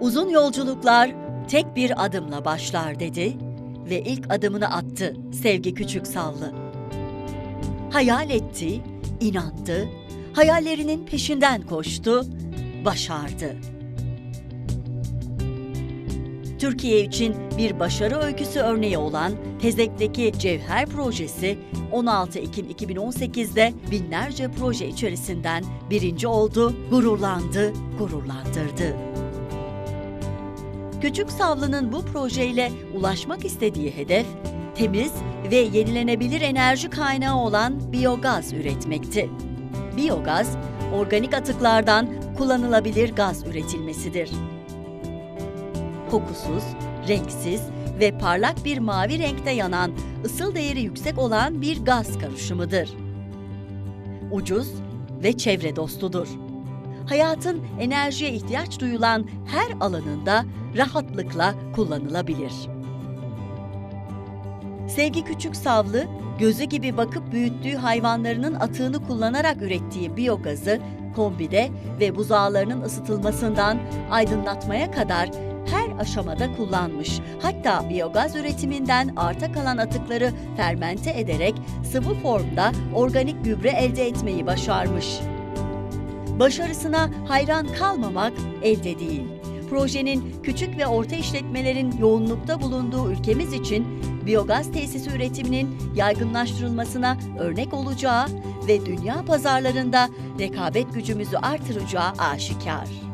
Uzun yolculuklar tek bir adımla başlar dedi ve ilk adımını attı Sevgi Küçüksallı. Hayal etti, inandı, hayallerinin peşinden koştu, başardı. Türkiye için bir başarı öyküsü örneği olan Tezek'teki Cevher projesi 16 Ekim 2018'de binlerce proje içerisinden birinci oldu, gururlandı, gururlandırdı. Küçük Savlı'nın bu projeyle ulaşmak istediği hedef, temiz ve yenilenebilir enerji kaynağı olan biyogaz üretmekti. Biyogaz, organik atıklardan kullanılabilir gaz üretilmesidir. Kokusuz, renksiz ve parlak bir mavi renkte yanan, ısıl değeri yüksek olan bir gaz karışımıdır. Ucuz ve çevre dostudur hayatın enerjiye ihtiyaç duyulan her alanında rahatlıkla kullanılabilir. Sevgi Küçük Savlı, gözü gibi bakıp büyüttüğü hayvanlarının atığını kullanarak ürettiği biyogazı kombide ve buzağlarının ısıtılmasından aydınlatmaya kadar her aşamada kullanmış. Hatta biyogaz üretiminden arta kalan atıkları fermente ederek sıvı formda organik gübre elde etmeyi başarmış. Başarısına hayran kalmamak elde değil. Projenin küçük ve orta işletmelerin yoğunlukta bulunduğu ülkemiz için biyogaz tesisi üretiminin yaygınlaştırılmasına örnek olacağı ve dünya pazarlarında rekabet gücümüzü artıracağı aşikar.